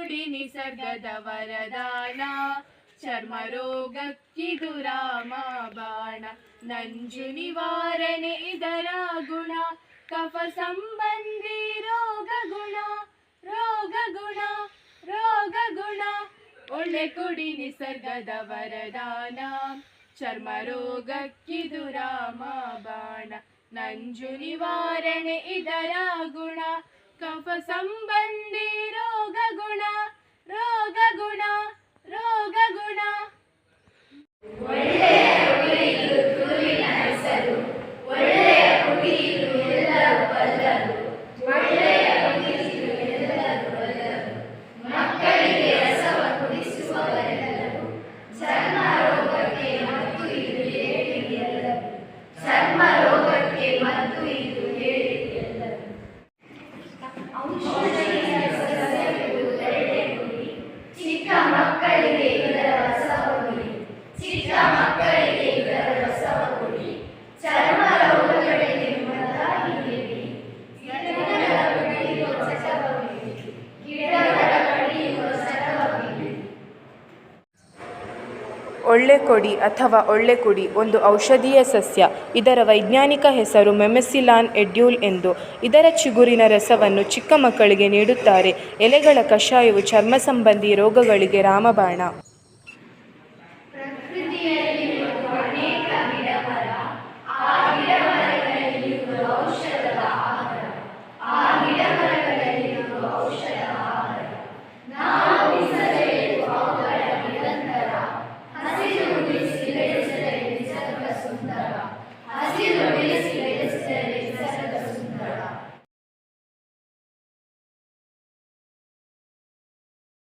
ಕುಡಿ ನಿಸರ್ಗದ ವರದಾನ. ಚರ್ಮ ರೋಗಕ್ಕಿದು ರಾಮ ಬಾಣ. ನಂಜು ನಿವಾರಣೆ ಇದರ ಗುಣ. ಕಫ ಸಂಬಂಧಿ ರೋಗ ಗುಣ. ರೋಗ ಗುಣ. ರೋಗ ಗುಣ. ಒಳ್ಳೆ ಕುಡಿ ನಿಸರ್ಗದ ವರದಾನ. ಚರ್ಮ ರೋಗಕ್ಕಿದು ರಾಮ ಬಾಣ. ನಂಜು ನಿವಾರಣೆ ಇದರ ಗುಣ. ಕಫ ಸಂಬಂಧಿ ರೋಗ ಗುಣ ರೋಗ ಗುಣ ರೋಗ ಗುಣ ಒಳ್ಳೆ ಕೊಡಿ ಅಥವಾ ಒಳ್ಳೆ ಕುಡಿ ಒಂದು ಔಷಧೀಯ ಸಸ್ಯ. ಇದರ ವೈಜ್ಞಾನಿಕ ಹೆಸರು ಮೆಮೆಸಿಲಾನ್ ಎಡ್ಯೂಲ್ ಎಂದು. ಇದರ ಚಿಗುರಿನ ರಸವನ್ನು ಚಿಕ್ಕ ಮಕ್ಕಳಿಗೆ ನೀಡುತ್ತಾರೆ. ಎಲೆಗಳ ಕಷಾಯವು ಚರ್ಮ ಸಂಬಂಧಿ ರೋಗಗಳಿಗೆ ರಾಮಬಾಣ.